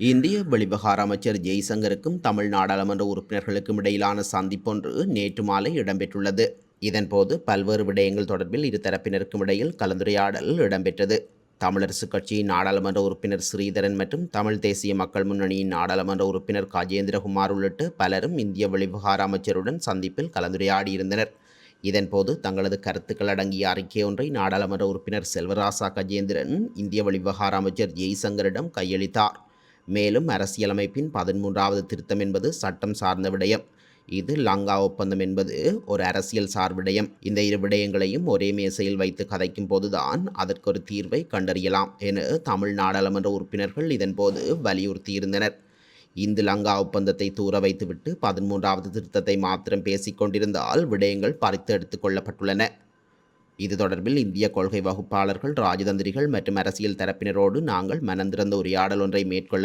இந்திய வெளிவகார அமைச்சர் ஜெய்சங்கருக்கும் தமிழ் நாடாளுமன்ற உறுப்பினர்களுக்கும் இடையிலான சந்திப்பொன்று நேற்று மாலை இடம்பெற்றுள்ளது. இதன்போது பல்வேறு விடயங்கள் தொடர்பில் இரு தரப்பினருக்கும் இடையில் கலந்துரையாடல் இடம்பெற்றது. தமிழரசுக் கட்சியின் நாடாளுமன்ற உறுப்பினர் ஸ்ரீதரன் மற்றும் தமிழ் தேசிய மக்கள் முன்னணியின் நாடாளுமன்ற உறுப்பினர் காஜேந்திரகுமார் உள்ளிட்ட பலரும் இந்திய வெளிவகார அமைச்சருடன் சந்திப்பில் கலந்துரையாடியிருந்தனர். இதன்போது தங்களது கருத்துக்கள் அடங்கிய அறிக்கை ஒன்றை நாடாளுமன்ற உறுப்பினர் செல்வராசா கஜேந்திரன் இந்திய வெளிவகார அமைச்சர் ஜெய்சங்கரிடம் கையளித்தார். மேலும் அரசியலமைப்பின் பதிமூன்றாவது திருத்தம் என்பது சட்டம் சார்ந்த விடயம். இது லங்கா ஒப்பந்தம் என்பது ஒரு அரசியல் சார் விடயம் இந்த இரு விடயங்களையும் ஒரே மேசையில் வைத்து கதைக்கும் போதுதான் அதற்கு ஒரு தீர்வை கண்டறியலாம் என தமிழ் நாடாளுமன்ற உறுப்பினர்கள் இதன்போது வலியுறுத்தியிருந்தனர். இந்து லங்கா ஒப்பந்தத்தை தூர வைத்துவிட்டு பதிமூன்றாவது திருத்தத்தை மாத்திரம் பேசிக்கொண்டிருந்தால் விடயங்கள் பறித்து எடுத்துக் கொள்ளப்பட்டுள்ளன. இது தொடர்பில் இந்திய கொள்கை வகுப்பாளர்கள் ராஜதந்திரிகள் மற்றும் அரசியல் தரப்பினரோடு நாங்கள் மனந்திறந்த உரையாடல் ஒன்றை மேற்கொள்ள